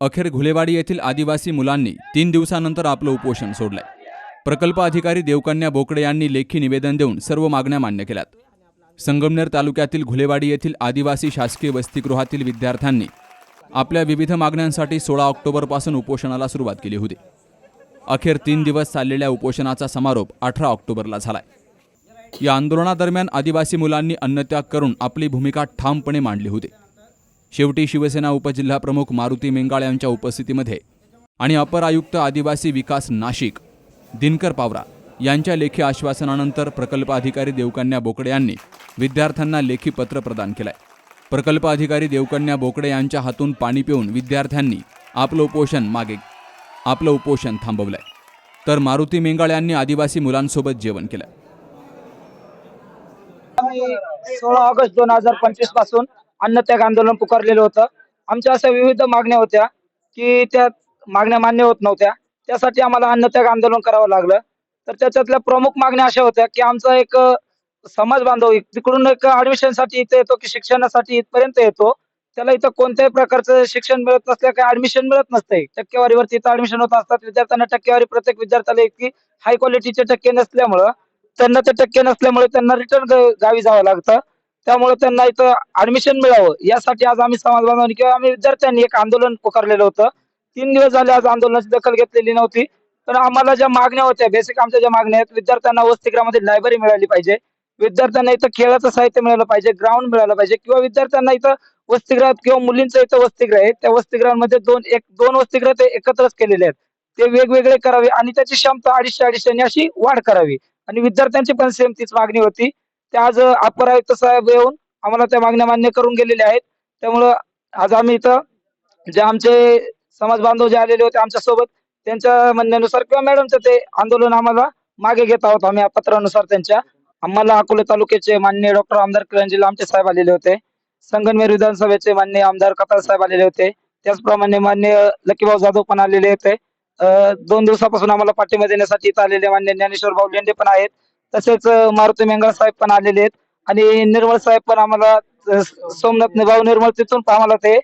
अखेर घुलेवाडी येथील आदिवासी मुलांनी तीन दिवसानंतर आपलं उपोषण सोडलंय. प्रकल्प अधिकारी देवकन्या बोकडे यांनी लेखी निवेदन देऊन सर्व मागण्या मान्य केल्यात. संगमनेर तालुक्यातील घुलेवाडी येथील आदिवासी शासकीय वसतिगृहातील विद्यार्थ्यांनी आपल्या विविध मागण्यांसाठी सोळा ऑक्टोबरपासून उपोषणाला सुरुवात केली होती. अखेर तीन दिवस चाललेल्या उपोषणाचा समारोप अठरा ऑक्टोबरला झालाय. या आंदोलनादरम्यान आदिवासी मुलांनी अन्नत्याग करून आपली भूमिका ठामपणे मांडली होती. शेवटी शिवसेना उपजिल्हाप्रमुख मारुती मेंगाळ यांच्या उपस्थितीमध्ये आणि अपर आयुक्त आदिवासी विकास नाशिक दिनकर पावरा यांच्या लेखी आश्वासनानंतर प्रकल्प अधिकारी देवकन्या बोकडे यांनी विद्यार्थ्यांना लेखी पत्र प्रदान केलंय. प्रकल्प अधिकारी देवकन्या बोकडे यांच्या हातून पाणी पिऊन विद्यार्थ्यांनी आपलं उपोषण मागे आपलं उपोषण थांबवलंय. तर मारुती मेंगाळ यांनी आदिवासी मुलांसोबत जेवण केलं. सोळा ऑगस्ट दोन हजार पंचवीसपासून अन्नत्याग आंदोलन पुकारलेलं होतं. आमच्या अशा विविध मागण्या होत्या की त्या मागण्या मान्य होत नव्हत्या. त्यासाठी आम्हाला अन्नत्याग आंदोलन करावं लागलं. तर त्याच्यातल्या प्रमुख मागण्या अशा होत्या की आमचा एक समाज बांधव तिकडून एक ऍडमिशनसाठी इथे येतो की शिक्षणासाठी इथपर्यंत येतो. त्याला इथं कोणत्याही प्रकारचं शिक्षण मिळत नसल्या काही ऍडमिशन मिळत नसते टक्केवारीवरती इथं ऍडमिशन होत असतात. विद्यार्थ्यांना टक्केवारी प्रत्येक विद्यार्थ्याला इतकी हाय क्वालिटीचे टक्के नसल्यामुळं त्यांना ते टक्के नसल्यामुळे त्यांना रिटर्न गावी जावं लागतं. त्यामुळे त्यांना इथं ऍडमिशन मिळावं. यासाठी आज आम्ही समाज बांधवांनी किंवा आम्ही विद्यार्थ्यांनी एक आंदोलन पुकारलेलं होतं. तीन दिवस झाले आज आंदोलनाची दखल घेतलेली नव्हती. पण आम्हाला ज्या मागण्या होत्या बेसिक आमच्या ज्या मागण्या आहेत विद्यार्थ्यांना वसतिगृहामध्ये लायब्ररी मिळाली पाहिजे. विद्यार्थ्यांना इथं खेळाचं साहित्य मिळालं पाहिजे ग्राउंड मिळालं पाहिजे किंवा विद्यार्थ्यांना इथं वसतिगृहात किंवा मुलींचं इथं वसतिगृह आहे. त्या वस्तीग्रहांमध्ये दोन एक दोन वसतिगृह ते एकत्रच केलेले आहेत. ते वेगवेगळे करावे आणि त्याची क्षमता अडीचशे अडीचशे अशी वाढ करावी. आणि विद्यार्थ्यांची पण सेम तीच मागणी होती. त्या आज अपर आयुक्त साहेब येऊन आम्हाला त्या मागण्या मान्य करून गेलेल्या आहेत. त्यामुळं आज आम्ही इथं जे आमचे समाज बांधव जे आलेले होते आमच्यासोबत त्यांच्या म्हणण्यानुसार किंवा मॅडमचं ते आंदोलन आम्हाला मागे घेत आहोत आम्ही पत्रानुसार त्यांच्या. आम्हाला अकोले तालुक्याचे माननीय डॉक्टर आमदार किरणजीला आमचे साहेब आलेले होते. संगनमेर विधानसभेचे माननीय आमदार कतार साहेब आलेले होते. त्याचप्रमाणे मान्य लकीभाऊ जाधव पण आलेले होते. दोन दिवसापासून आम्हाला पाठिंबा देण्यासाठी इथं आलेले मान्य ज्ञानेश्वर भाऊ लेंडे पण आहेत. तसेच मारुती मेंगळ साहेब पण आलेले आहेत. आणि निर्मळ साहेब पण आम्हाला सोमनाथ भाऊ निर्मळ तिथून पण आम्हाला ते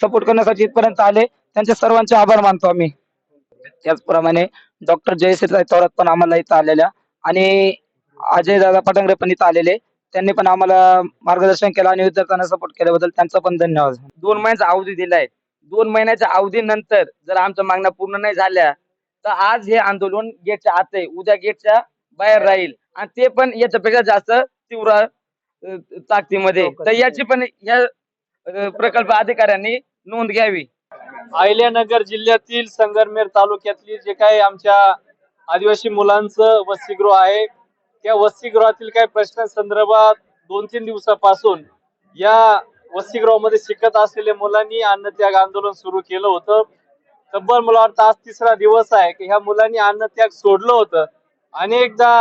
सपोर्ट करण्यासाठी इथपर्यंत आले. त्यांचे सर्वांचे आभार मानतो आम्ही. त्याचप्रमाणे डॉक्टर जयश्री थोरात पण आम्हाला इथं आलेल्या. आणि अजय दादा पटंगरे पण इथं आलेले. त्यांनी पण आम्हाला मार्गदर्शन केलं आणि विद्यार्थ्यांना सपोर्ट केल्याबद्दल त्यांचा पण धन्यवाद. दोन महिन्याचा अवधी दिलाय. दोन महिन्याच्या अवधीनंतर जर आमच्या मागण्या पूर्ण नाही झाल्या तर आज हे आंदोलन गेटच्या आत आहे उद्या गेटच्या बाहेर राहील. आणि ते पण याच्यापेक्षा जास्त तीव्र ताकदीमध्ये. तर याची पण या प्रकल्प अधिकाऱ्यांनी नोंद घ्यावी. अहिल्यानगर जिल्ह्यातील संगमनेर तालुक्यातली जे काही आमच्या आदिवासी मुलांचं वसतिगृह आहे त्या वसतिगृहातील काही प्रश्नांसंदर्भात दोन तीन दिवसापासून या वसतिगृहामध्ये शिकत असलेल्या मुलांनी अन्नत्याग आंदोलन सुरू केलं होतं. तब्बल मला वाटतं आज तिसरा दिवस आहे की ह्या मुलांनी अन्नत्याग सोडलं होतं. अनेकदा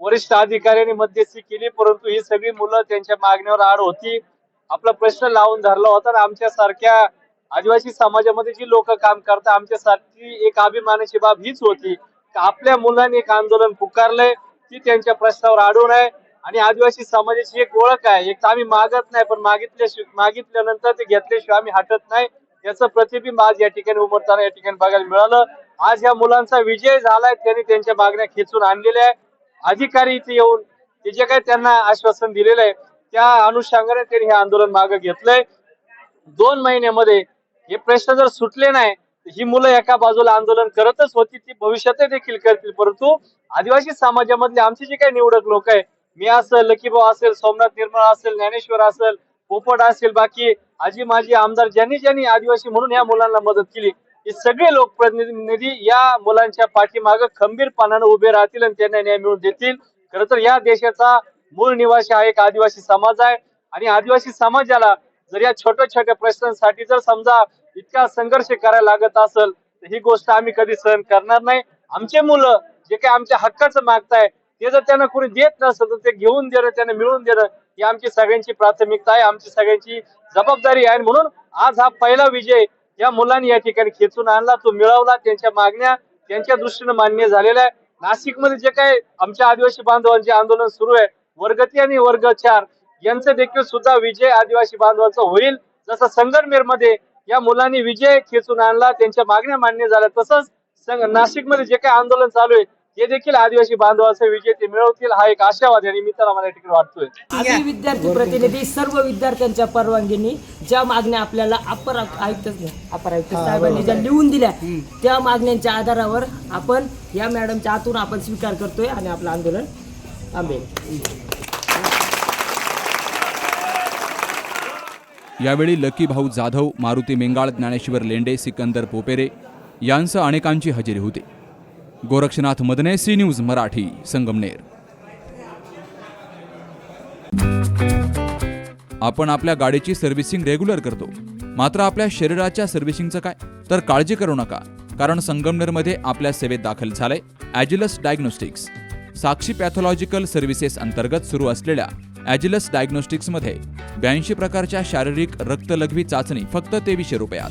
वरिष्ठ अधिकाऱ्यांनी मध्यस्थी केली परंतु ही सगळी मुलं त्यांच्या मागण्यावर आड होती. आपला प्रश्न लावून धरला होता आणि आमच्या सारख्या आदिवासी समाजामध्ये जी लोक काम करतात आमच्यासाठी एक अभिमानाची बाब हीच होती. की आपल्या मुलांनी एक आंदोलन पुकारलंय ती त्यांच्या प्रश्नावर आडून आहे. आणि आदिवासी समाजाची एक ओळख आहे. एक तर आम्ही मागत नाही पण मागितल्या मागितल्यानंतर ते घेतल्याशिवाय आम्ही हटत नाही. याचं प्रतिबिंब आज या ठिकाणी उमरताना या ठिकाणी बघायला मिळालं. आज या मुलांचा विजय झालाय त्यांनी त्यांच्या मागण्या खेचून आणलेल्या आहे. अधिकारी इथे येऊन ते जे काही त्यांना आश्वासन दिलेलं आहे त्या अनुषंगाने त्यांनी हे आंदोलन मागे घेतलंय. दोन महिन्यामध्ये हे प्रश्न जर सुटले नाही ही मुलं एका बाजूला आंदोलन करतच होती ती भविष्यात देखील करतील. परंतु आदिवासी समाजामधले आमचे जे काही निवडक लोक आहे मी असेल लकीभाऊ असेल सोमनाथ निर्मळ असेल ज्ञानेश्वर असेल पोपट असेल बाकी आजी माजी आमदार ज्यांनी ज्यांनी आदिवासी म्हणून या मुलांना मदत केली हे सगळे लोकप्रतिनिधी या मुलांच्या पाठीमागे खंबीरपणानं उभे राहतील आणि त्यांना न्याय मिळवून देतील. खर तर या देशाचा मूळ निवासी हा एक आदिवासी समाज आहे आणि आदिवासी समाजाला जर या छोट्या छोट्या प्रश्नांसाठी जर समजा इतका संघर्ष करायला लागत असेल तर ही गोष्ट आम्ही कधी सहन करणार नाही. आमचे मुलं जे काही आमच्या हक्काचं मागताय ते जर त्यांना कोणी देत नसेल तर ते घेऊन देणं त्यांना मिळवून देणं ही आमची सगळ्यांची प्राथमिकता आहे आमची सगळ्यांची जबाबदारी आहे. म्हणून आज हा पहिला विजय या मुलांनी या ठिकाणी खेचून आणला. तो मिळवला त्यांच्या मागण्या त्यांच्या दृष्टीनं मान्य झालेल्या आहे. नाशिकमध्ये जे काही आमच्या आदिवासी बांधवांचे आंदोलन सुरू आहे वर्गती आणि वर्ग चार यांचं देखील सुद्धा विजय आदिवासी बांधवांचा होईल. जसं संगमनेरमध्ये या मुलांनी विजय खेचून आणला त्यांच्या मागण्या मान्य झाल्या तसंच संग- नाशिकमध्ये जे काही आंदोलन चालू आहे ते देखील आदिवासी बांधवाचा विजय ते मिळवतील. हा एक आशावाद या निमित्तानं मला ठिकाणी वाटतोय. आम्ही विद्यार्थी प्रतिनिधी सर्व विद्यार्थ्यांच्या परवानगीने ज्या मागण्या आपल्याला अपर आयुक्त अपर आयुक्त साहेबांनी ज्या लिहून दिल्या त्या मागण्यांच्या आधारावर आपण या मॅडमच्या हातून आपण स्वीकार करतोय आणि आपलं आंदोलन थांबेल. यावेळी लकी भाऊ जाधव मारुती मेंगाळ ज्ञानेश्वर लेंडे सिकंदर पोपेरे यांसह अनेकांची हजेरी होती. Gorakshnath Madane C news Marathi Sangamner. आपण आपल्या गाडीची सर्व्हिसिंग रेग्युलर करतो. मात्र आपल्या शरीराच्या सर्व्हिसिंगचं काय? तर काळजी करू नका कारण संगमनेरमध्ये आपल्या सेवेत दाखल झालंय Agilus diagnostics. Sakshi pathological services अंतर्गत सुरू असलेल्या ॲजिलस डायग्नोस्टिक्समध्ये ब्याऐंशी प्रकारच्या शारीरिक रक्तलघवी चाचणी फक्त तेवीसशे रुपयात.